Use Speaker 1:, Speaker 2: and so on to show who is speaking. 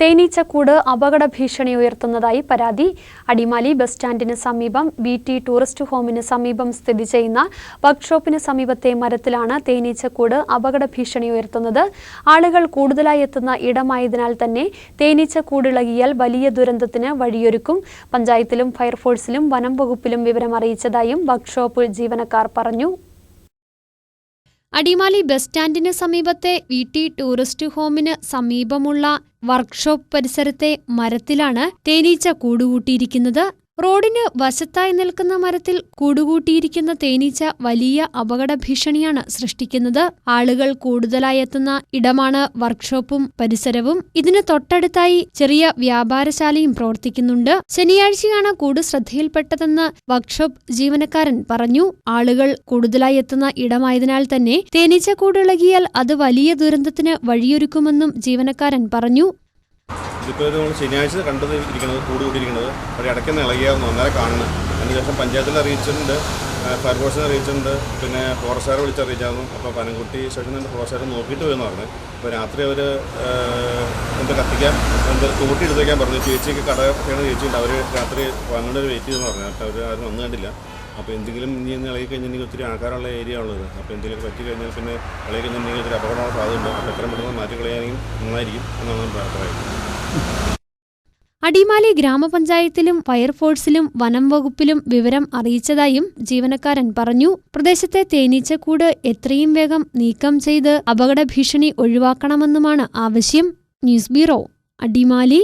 Speaker 1: തേനീച്ചക്കൂട് അപകട ഭീഷണി ഉയർത്തുന്നതായി പരാതി. അടിമാലി ബസ് സ്റ്റാൻഡിന് സമീപം ബി ടി ടൂറിസ്റ്റ് ഹോമിന് സമീപം സ്ഥിതി ചെയ്യുന്ന വർക്ക്ഷോപ്പിന് സമീപത്തെ മരത്തിലാണ് തേനീച്ചക്കൂട് അപകട ഭീഷണി ഉയർത്തുന്നത്. ആളുകൾ കൂടുതലായി എത്തുന്ന ഇടമായതിനാൽ തന്നെ തേനീച്ചക്കൂടിളകിയാൽ വലിയ ദുരന്തത്തിന് വഴിയൊരുക്കും. പഞ്ചായത്തിലും ഫയർഫോഴ്സിലും വനം വകുപ്പിലും വിവരം അറിയിച്ചതായും വർക്ക്ഷോപ്പ് ജീവനക്കാർ പറഞ്ഞു. അടിമാലി ബസ് സ്റ്റാൻഡിന് സമീപത്തെ വി ടി ടൂറിസ്റ്റ് ഹോമിന് സമീപമുള്ള വർക്ക്ഷോപ്പ് പരിസരത്തെ മരത്തിലാണ് തേനീച്ച കൂടുകൂട്ടിയിരിക്കുന്നത്. റോഡിന് വശത്തായി നിൽക്കുന്ന മരത്തിൽ കൂടുകൂട്ടിയിരിക്കുന്ന തേനീച്ച വലിയ അപകട ഭീഷണിയാണ് സൃഷ്ടിക്കുന്നത്. ആളുകൾ കൂടുതലായി എത്തുന്ന ഇടമാണ് വർക്ക്ഷോപ്പും പരിസരവും. ഇതിന് തൊട്ടടുത്തായി ചെറിയ വ്യാപാരശാലയും പ്രവർത്തിക്കുന്നുണ്ട്. ശനിയാഴ്ചയാണ് കൂട് ശ്രദ്ധയിൽപ്പെട്ടതെന്ന് വർക്ക്ഷോപ്പ് ജീവനക്കാരൻ പറഞ്ഞു. ആളുകൾ കൂടുതലായി എത്തുന്ന ഇടമായതിനാൽ തന്നെ തേനീച്ച കൂടിളകിയാൽ അത് വലിയ ദുരന്തത്തിന് വഴിയൊരുക്കുമെന്നും ജീവനക്കാരൻ പറഞ്ഞു.
Speaker 2: ഇതിപ്പോൾ ഇത് നമ്മൾ ശനിയാഴ്ച കണ്ടത് ഇരിക്കുന്നത് കൂട് കൂടിയിരിക്കുന്നത് ഒരു ഇടയ്ക്ക് ഇളകിയാവുന്നു അന്നേരം കാണുന്നത് അതിനുശേഷം പഞ്ചായത്തിൽ അറിയിച്ചിട്ടുണ്ട്. ഫയർഫോഴ്സിനെ അറിയിച്ചിട്ടുണ്ട്. പിന്നെ ഫോറസ്റ്റുകാരെ വിളിച്ചറിയിച്ചായിരുന്നു. അപ്പോൾ പനംകുട്ടി സ്റ്റേഷനിൽ നിന്ന് ഫോറസ്റ്റുകാർ നോക്കിയിട്ട് പോയെന്ന് പറഞ്ഞു. അപ്പോൾ രാത്രി അവർ എന്താ കത്തിക്കാൻ എന്താ കൂട്ടി എടുത്തേക്കാൻ പറഞ്ഞു. ചേച്ചിക്ക് കട ചെയ്യണ ചേച്ചിയുണ്ട്. അവർ രാത്രി വന്നിട്ട് വെയിറ്റ് ചെയ്തെന്ന് പറഞ്ഞു. അപ്പോൾ അവർ ആരും വന്നു കണ്ടില്ല. അപ്പോൾ എന്തെങ്കിലും ഇനി ഇന്ന് ഇളകി കഴിഞ്ഞിട്ടുണ്ടെങ്കിൽ ഒത്തിരി ആൾക്കാരുള്ള ഏരിയ ഉള്ളത് അപ്പോൾ എന്തെങ്കിലും പറ്റി കഴിഞ്ഞാൽ പിന്നെ ഇളകി കഴിഞ്ഞിട്ടുണ്ടെങ്കിൽ ഒത്തിരി അപകടമുള്ള സാധ്യതയുണ്ട്. അപ്പോൾ എത്രയും പെട്ടെന്ന് മാറ്റി കളയാനെങ്കിൽ നന്നായിരിക്കും എന്നാണ് പറയുന്നത്.
Speaker 1: അടിമാലി ഗ്രാമപഞ്ചായത്തിലും ഫയർഫോഴ്സിലും വനം വകുപ്പിലും വിവരം അറിയിച്ചതായും ജീവനക്കാരൻ പറഞ്ഞു. പ്രദേശത്തെ തേനീച്ചക്കൂട് എത്രയും വേഗം നീക്കം ചെയ്ത് അപകടഭീഷണി ഒഴിവാക്കണമെന്നുമാണ് ആവശ്യം. News bureau Adimali.